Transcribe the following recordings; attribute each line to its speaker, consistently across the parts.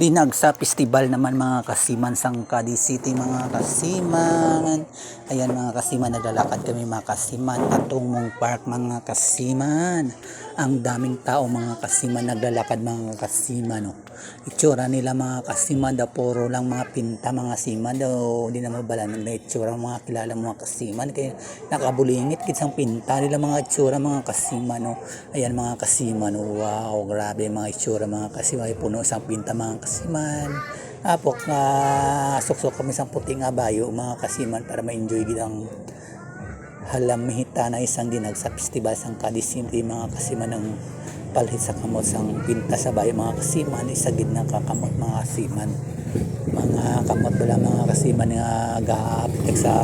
Speaker 1: Dinag sa festival naman mga kasiman sang Cadiz City mga kasiman. Ayan mga kasiman, naglalakad kami mga kasiman patungong park mga kasiman. Ang daming tao mga kasiman naglalakad mga kasiman. Oh. Itsura nila mga kasiman daw puro lang mga pinta mga kasiman daw. Hindi na mabala ng itsura mga kilala mga kasiman. Kaya nakabulingit kitsang pinta nila mga itsura mga kasiman. Oh. Ayan mga kasiman. Oh. Wow, grabe mga itsura mga kasiman. Ay, Puno isang pinta mga kasiman. Apok na suksok kami sa puting abayo mga kasiman para ma-enjoy gidang halamhita na isang dinag sa festival sang City mga kasiman ng palhit sa kamot sang pinta sa bayo mga kasiman isa gid na kakamot mga kasiman. Mga kamot wala mga kasiman nga gaaptek sa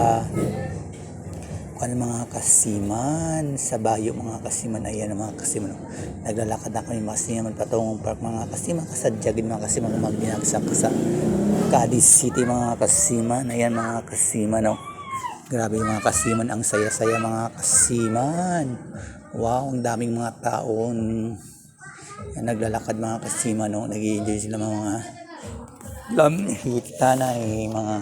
Speaker 1: kan mga kasiman sa bayo mga kasiman. Ayan mga kasiman. Naglalakad na kami mga kasiman patungong park. Mga kasiman kasadyagin mga kasiman magdinagsak sa Cadiz City mga kasiman. Ayan mga kasiman oh. grabe mga kasiman. Ang saya-saya mga kasiman wow ang daming mga taon yan, naglalakad mga kasiman no? nag enjoy sila mga lamhita na eh, mga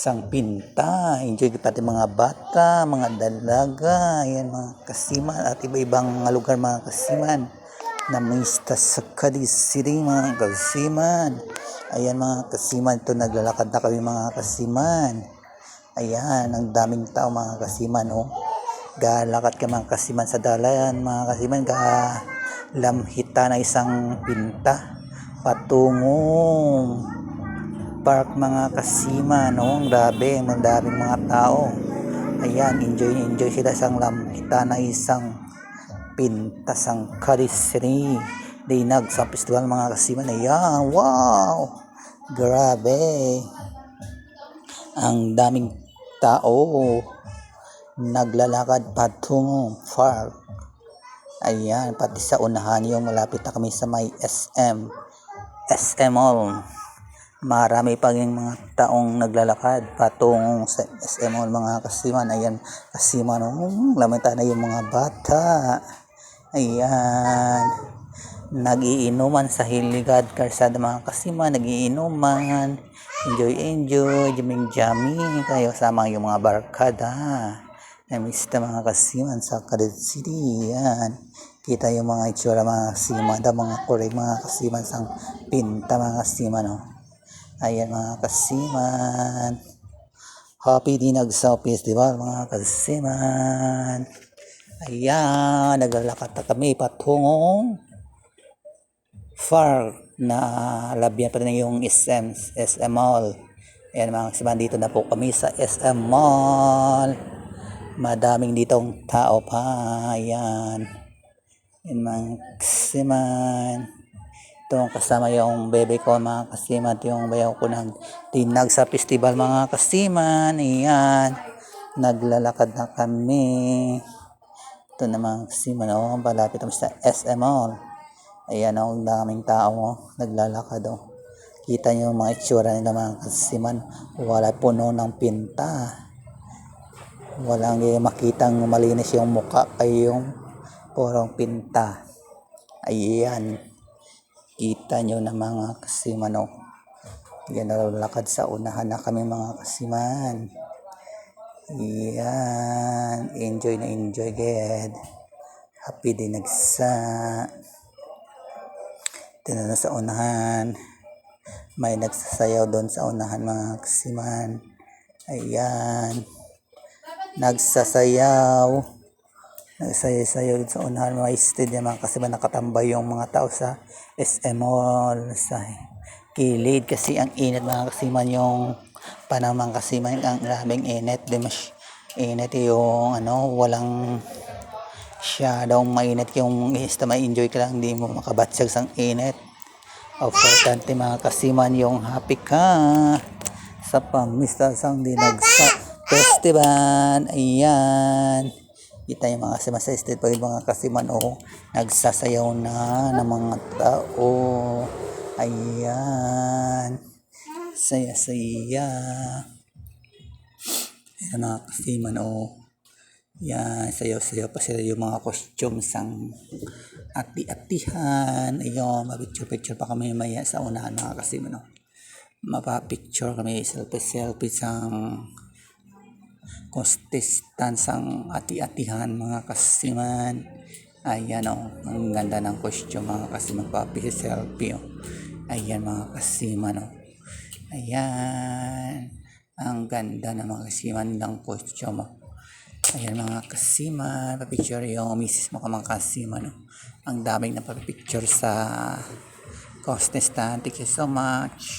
Speaker 1: isang pinta, enjoy pati mga bata, mga dalaga, ayan mga kasiman at iba-ibang mga lugar mga kasiman na mista sa Cadiz City mga kasiman. Ayan mga kasiman, ito naglalakad na kami mga kasiman. Ayan, ang daming tao mga kasiman oh. Galakad ka mga kasiman sa dalayan mga kasiman, ga lamhita na isang pinta. Patungong park mga kasima no? Grabe ang daming mga tao. Ayan enjoy enjoy sila sa lamhita na isang pintasang karisri. Dinag sa festival mga kasima ayan wow! Grabe. Ang daming tao naglalakad patungong park ayan pati sa unahan yung malapit na kami sa may SM SM Mall. Marami pa yung mga taong naglalakad patungong sa SM Mall mga kasiman. Ayan kasiman oh, lamita na yung mga bata. Ayan. Nagiinuman sa Hiligad Karsada mga kasiman nagiinuman. Enjoy enjoy jaming jamming kayo sama yung mga barkada namista mga kasiman sa Cadiz City yan kita yung mga itsura mga kasiman da mga korek mga kasiman sang pinta mga kasiman oh. Ayan mga kasiman. Happy Dinag sa Festival mga kasiman. Ayan, naglalakad na kami patungong far na labyan pa rin yung SM, SM Mall. Ayan mga kasiman, dito na po kami sa SM Mall. Madaming ditong tao pa. Ayan. Ayan mga kasiman ito kasama yung bebe ko mga kasiman ito yung bayaw ko ng tinag sa festival mga kasiman iyan naglalakad na kami ito na mga kasiman oh, palapit kami sa SM Mall ayan oh, daming tao oh, naglalakad oh. kita nyo yung mga itsura nila mga kasiman wala puno ng pinta walang eh, makitang malinis yung muka ay yung purong pinta. Ayan. Kita nyo na mga kasimano. Yan lakad sa unahan na kami mga kasiman. Yan enjoy na enjoy ged. Happy din nagsa. Ito na sa unahan. May nagsasayaw doon sa unahan mga kasiman. Ayan nagsasayaw. Nagsayaw sa unahan mga stadium mga kasi ba nakatambay yung mga tao sa SM Mall sa kilid kasi ang init mga kasiman yung panamang kasiman ang grabing init di mas init yung ano walang siya daw mainit yung basta ma-enjoy ka lang hindi mo makabatsag sang init. Importante mga kasiman yung happy ka. Sa pamista sang dinagsa festival. Ayan. Kita yung mga kasiman sa street pag mga kasiman o nagsasayaw na ng mga tao. Ayan. Saya saya ayan mga kasiman o Yan, sayaw-sayaw pa sila yung mga costumes ang ati-atihan. Ayun, mapicture-picture pa kami maya sa unahan mga kasi ano. Mapapicture kami selfie-selfie sang contestant sang ati-atihan mga kasiman. Ayan o, ang ganda ng costume mga kasiman. Papi-selfie o. Ayan mga kasiman o. Ayan. Ang ganda ng mga kasiman ng costume o. Ayan mga kasiman, papicture yung misis mo ka mga kasiman. No? Ang daming napapicture sa contestant. Thank you so much.